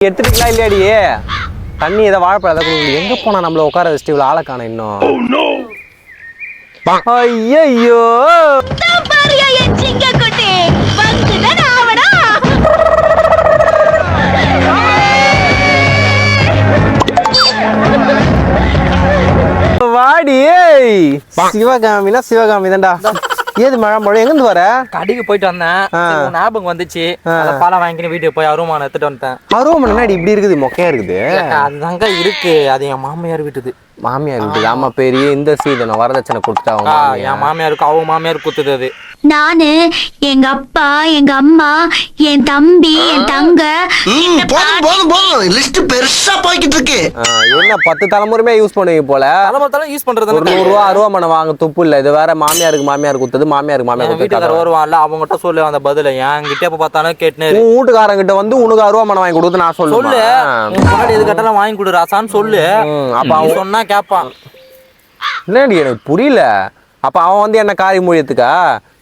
எடுத்துட்டீங்களா இல்லையாடி? தண்ணி ஏதோ வாழைப்பழம் ஏதாவது கொடுங்க எங்க போனா நம்மள உட்கார வச்சுட்டு இவ்வளவு ஆளை காணோம் இன்னும்? ஐயோ வந்துதான் ஆவடா வாடி ஏய். சிவகாமினா சிவகாமி தான்டா. ஏது மழை மழை? எங்கிருந்து வர? கடைக்கு போயிட்டு வந்தேன். ஞாபகம் வந்துச்சு. அந்த பழம் வாங்கிட்டு வீட்டுக்கு போய் அருவமான எடுத்துட்டு வந்துட்டேன். அருவம் முன்னாடி இப்படி இருக்குது மொக்கையா இருக்குது. அதுதாங்க இருக்கு. அது என் மாமியார் வீட்டுது. மாமியார் இருக்குது ஆமா. பெரிய இந்த சீதனம் வரதட்சணை கொடுத்துட்டா அவங்க ஆ, மாமியார். என் மாமியாருக்கு அவங்க மாமியார் குத்துது அது நானு எங்க அப்பா எங்க அம்மா என் தம்பி என் தங்க ம், போதும் போதும் போதும். லிஸ்ட் பெருசா போய்கிட்டு இருக்கு. ஆ, என்ன பத்து தலைமுறையுமே யூஸ் பண்ணுவீங்க போல? தலைமத்தாலும் யூஸ் பண்றது ஒரு நூறு ரூபா அருவாமனை வாங்க துப்பு இல்ல. இது வேற மாமியாருக்கு மாமியார் குத்துது மாமியாருக்கு மாமியார் என் குத்துது வீட்டுக்கார வருவான்ல அவங்ககிட்ட சொல்லு அந்த பதில. என்கிட்ட எப்ப பார்த்தாலும் கேட்டுனே இரு. உன் வீட்டுக்காரங்கிட்ட வந்து உனக்கு அருவாமனை வாங்கி கொடுத்து நான் சொல்லு. உன் முன்னாடி எது கட்டாலும் வாங்கி கொடு ராசான்னு சொல்லு. அப்ப அவன் சொன்னா கேட்பான் என்னடி எனக்கு புரியல. அப்ப அவன் வந்து என்ன காரி மொழியத்துக்கா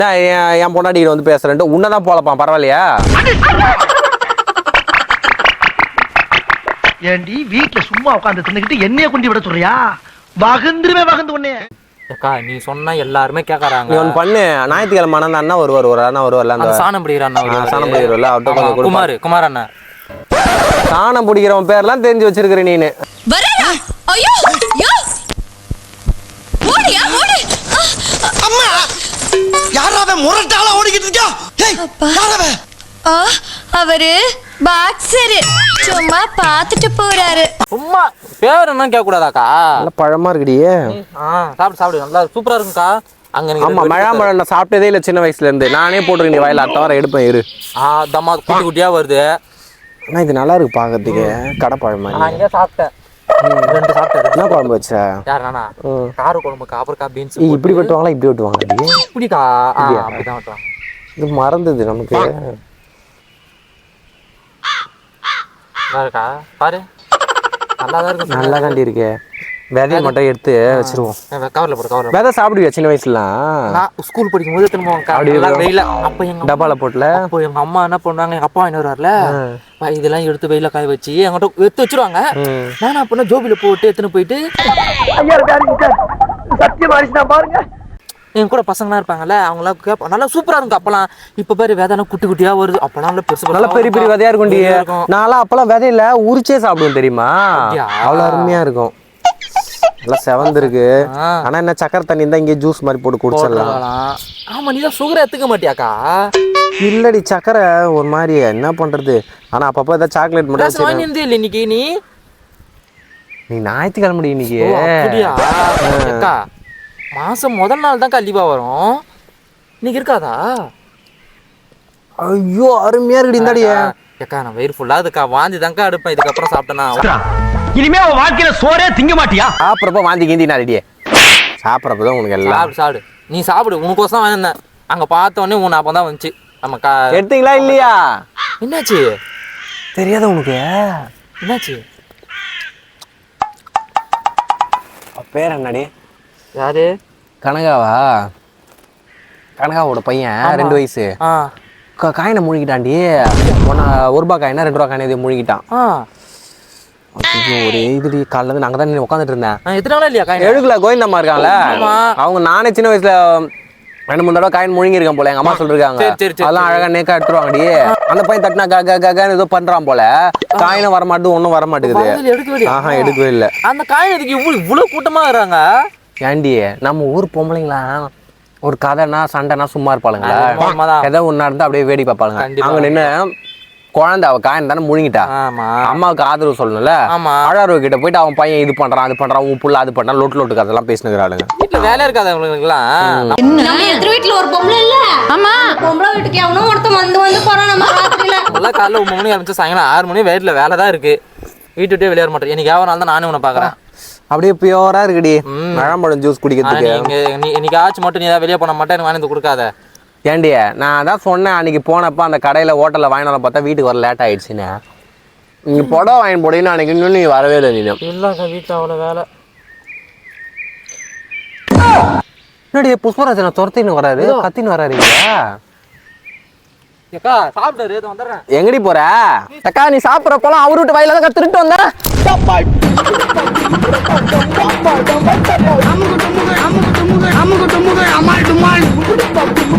நான் என் என் பொண்டாட்டிகிட்ட வந்து பேசுறேன்ட்டு உன்னதான் போலப்பான் பரவாயில்லையா? ஏண்டி வீட்ல சும்மா உட்கார்ந்து தின்னுக்கிட்டு என்னைய குண்டி விட சொல்றியா? வகுந்துருமே வகுந்து உடனே அக்கா நீ சொன்னா எல்லாருமே கேக்குறாங்க. நீ ஒன்று பண்ணு. ஞாயிற்றுக்கிழமை அந்த அண்ணா வருவார் ஒரு அண்ணா வருவார்ல அந்த அந்த சாணம் பிடிக்கிறான் ஆ, சாணம் கொஞ்சம் கொடுப்பா. குமார் குமார் அண்ணா. சாணம் பிடிக்கிறவன் பேர்லாம் தெரிஞ்சு வச்சிருக்கிற நீனு. யாராவ முரட்டால ஓடிக்கிட்டு இருக்கா? ஏய் யாராவ ஆ அவரு பாக்ஸரு சும்மா பார்த்துட்டு போறாரு. சும்மா பேர் என்ன கேட்க கூடாதாக்கா நல்லா பழமா இருக்குடியே சாப்பிடு சாப்பிடு. நல்லா சூப்பரா இருக்கும்க்கா. அங்க ஆமா ரெண்டு பேரும் மழை நான் சாப்பிட்டதே இல்லை சின்ன வயசுல இருந்து. நானே போட்டிருக்கேன் நீ வாயில அடுத்த வாரம் எடுப்பேன் இரு. ஆ தம்மா குட்டி குட்டியா வருது. ஆனா இது நல்லா இருக்கு பாக்கிறதுக்கு. கடை பழமா நான் இங்கே சாப்பிட்டேன். ரெண்டு சாப்பிட்டேன் என்ன குழம்பு வச்ச? யார் நானா. கார குழம்புக்கா அப்புறம்க்கா பீன்ஸ் இப்படி வெட்டுவாங்களா இப்படி வெட்டுவாங்க இப்படிக்கா? அப்படிதான் வெட்டுவாங்க. இது மறந்தது நமக்கு. நல்லா இருக்கா பாரு. நல்லா தான் இருக்கு நல்லா தாண்டி இருக்கே. விதைய மட்டும் எடுத்து வச்சிருவோம். கவரில் போடு கவரில் விதை சாப்பிடுவியா சின்ன வயசுலாம் நான் ஸ்கூல் படிக்கும் போது திரும்ப. வெயில அப்போ எங்க டப்பால போட்டுல? அப்போ எங்க அம்மா என்ன பண்ணுவாங்க எங்க அப்பா என்ன வருவார்ல? பா, இதெல்லாம் எடுத்து வெயில காய வச்சு என்கிட்ட எடுத்து வச்சிருவாங்க. ம். நானும் அப்போ ஜோபில போட்டு எடுத்துன்னு போயிட்டு சத்தியம் ஆயிடுச்சுனா பாருங்க. என் கூட பசங்களாம் இருப்பாங்கல்ல அவங்களாம் கேட்போம் நல்லா சூப்பரா இருக்கும் அப்பெல்லாம். இப்ப பாரு விதைலாம் குட்டி குட்டியா வருது. அப்பெல்லாம் நல்லா பெருசு நல்ல பெரிய பெரிய விதையா இருக்கும். நான்லாம் அப்பெல்லாம் விதையில உரிச்சே சாப்பிடுவேன் தெரியுமா? அப்படியா? அவ்வளவு அருமையா இருக்கும். நல்லா செவந்து இருக்கு. ஆ. ஆனா என்ன சக்கரை தண்ணி தான் இங்கே ஜூஸ் மாதிரி போட்டு குடிச்சிடலாம். ஆமா நீ தான் சுகர் எடுத்துக்க மாட்டியாக்கா? இல்லடி சக்கரை ஒரு மாதிரி என்ன பண்றது? ஆனா அப்பப்போ ஏதாவது சாக்லேட் மட்டும் ரசம் வாங்கி வச்சிருக்கேன் இருந்தே இல்லை இன்னைக்கு நீ? நீ ஞாயிற்றுக்கிழமை இன்னைக்கு. அக்கா மாசம் முதல் நாள் தான் கண்டிப்பா வரும். இன்னைக்கு இருக்காதா? ஐயோ அருமையா இருக்குடி இந்தாடியே அக்கா நான் வயிறு ஃபுல்லா அதுக்கா வாந்தி தான்க்கா எடுப்பேன். இதுக்கப்புறம் சாப்பிட்டேன்னா இனிமே அவன் வாழ்க்கையில சோறே திங்க மாட்டியா? சாப்பிட்றப்ப வாந்தி கிந்தி நாடியே சாப்பிட்றப்ப தான் உனக்கு எல்லாம். சாப்பிடு சாப்பிடு. நீ சாப்பிடு. உனக்கோசம் தான் வாங்கியிருந்தேன். அங்க பார்த்த உடனே உன் ஞாபகம் தான் வந்துச்சு. நம்ம கா எடுத்தீங்களா இல்லையா? என்னாச்சு? தெரியாத உனக்கு? என்னாச்சு? பேர் என்னடி? யாரு? கனகாவா? கனகாவோட பையன் ரெண்டு வயசு. காயினை முழுகிட்டான்டி. ஒன்னா ஒரு ரூபா காயினா ரெண்டு ரூபா காயினை இதை முழுகிட்டான். ஒரே இதுடி. காலைல நாங்க தான் உட்காந்துட்டு இருந்தேன். எத்தனை நாளா இல்லையா எழுகுல கோவிந்தம்மா இருக்காங்கல்ல. அவங்க நானே சின்ன வயசுல ரெண்டு மூணு தடவை காயின் முழுங்கிருக்கேன் போல. எங்க அம்மா சொல்லிருக்காங்க. அதெல்லாம் அழகா நேக்கா எடுத்துருவாங்கடி அந்த பையன் தட்டினா க க கன்னு ஏதோ பண்றான் போல. காயினும் வர மாட்டுது ஒன்றும் வர மாட்டேங்குது ஆஹா எடுக்கவே இல்லை. அந்த காய் எதுக்கு இவ்வளவு இவ்வளவு கூட்டமா இருக்கிறாங்க ஏண்டி நம்ம ஊர் பொம்பளைங்களா ஒரு கதைனா சண்டைனா சும்மா உண்மைதான். ஏதோ ஒன்னா இருந்தா அப்படியே வேடி பார்ப்பாளுங்க. அங்க நின்று குழந்தை அவ காயின் தானே முழுங்கிட்டா. ஆமா. அம்மாவுக்கு ஆதரவு சொல்லணும்ல. ஆமா. அழாரு கிட்ட போயிட்டு அவன் பையன் இது பண்றான் அது பண்றான் உன் புள்ள அது பண்றான் லொட்டு லொட்டு கதெல்லாம் பேசினுக்கிறாளுங்க. வீட்டுல வேலை இருக்காதவங்களுக்குலாம் நம்ம எதிர் வீட்டுல ஒரு பொம்பளை இல்ல. ஆமா. பொம்பளை வீட்டுக்கு எவனோ ஒருத்தன் வந்து வந்து போறான் நம்ம காலைல ஒன்பது மணி ஆரம்பிச்சு சாயங்காலம் ஆறு மணி வீட்டுல வேலை தான் இருக்கு. வீட்டு விட்டே வெளியேற மாட்டேன். எனக்கு எவ்வளோ நாள் தான் நானும் உன்னை பாக்குறேன் அப்படியே பியோரா இருக்குடி. ம். மழம்பழம் ஜூஸ் குடிக்கிறதுக்கு. நீங்க நீ இன்னைக்காச்சும் மட்டும் நீ ஏதாவது வெளியே போன மாட்டேன் எனக்கு வாங்கி வந்து கொடுக்காத. ஏண்டி நான் தான் சொன்னேன் அன்னைக்கு போனப்ப அந்த கடையில ஹோட்டல்ல வர பார்த்தா வீட்டுக்கு வர லேட் ஆயிடுச்சுன்னு நீ புடவை வாங்கி போடீன்னு அன்னைக்கு இன்னும் நீ வரவே இல்லை நீ இல்லக்கா வீட்டுல அவ்வளோ வேலை என்னடி புஷ்பராஜனை துரத்தின்னு வராரு கத்தின்னு வராரு சாப்பிட்டாரு வந்துடுறேன் எங்கடி போற அக்கா நீ சாப்பிட்றப்பெல்லாம் அவர் வீட்டு வயல தான் திருட்டு வந்த